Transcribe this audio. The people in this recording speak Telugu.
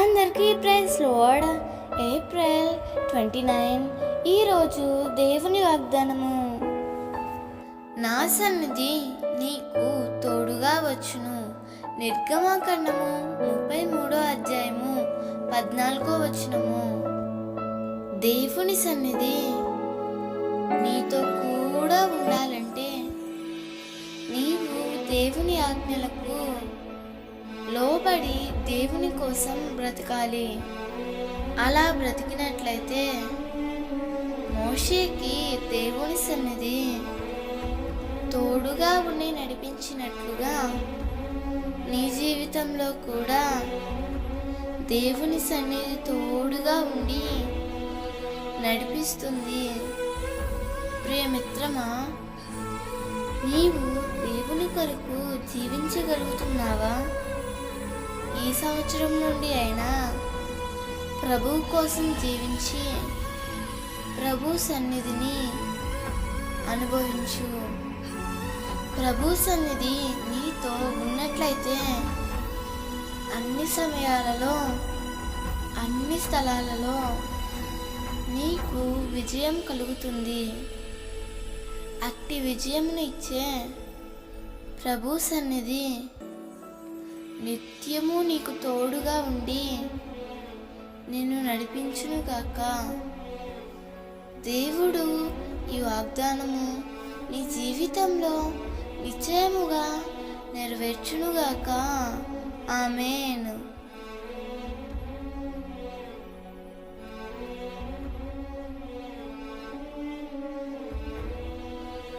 అందరికీ prize load. April twenty nine ఈరోజు దేవుని వాగ్దానము. నా సన్నిధి నీకు తోడుగా వచ్చును. నిర్గమాకాండము ముప్పై మూడో అధ్యాయము పద్నాలుగో వచనము. దేవుని సన్నిధి నీతో కూడా ఉండాలంటే దేవుని ఆజ్ఞలకు లోబడి దేవుని కోసం బ్రతకాలి. అలా బ్రతికినట్లయితే మోషేకి దేవుని సన్నిధి తోడుగా ఉండి నడిపించినట్లుగా నీ జీవితంలో కూడా దేవుని సన్నిధి తోడుగా ఉండి నడిపిస్తుంది. ప్రియమిత్రమా నీవు కొరకు జీవించగలుగుతున్నావా? ఈ సంవత్సరం నుండి అయినా ప్రభు కోసం జీవించి ప్రభు సన్నిధిని అనుభవించు. ప్రభు సన్నిధి నీతో ఉన్నట్లయితే అన్ని సమయాలలో అన్ని స్థలాలలో నీకు విజయం కలుగుతుంది. అట్టి విజయంను ఇచ్చే ప్రభు సన్నిధి నిత్యము నీకు తోడుగా ఉండి నిన్ను నడిపించును గాక. దేవుడు ఈ వాగ్దానము నీ జీవితంలో నిశ్చయముగా నెరవేర్చునుగాక ఆమెను.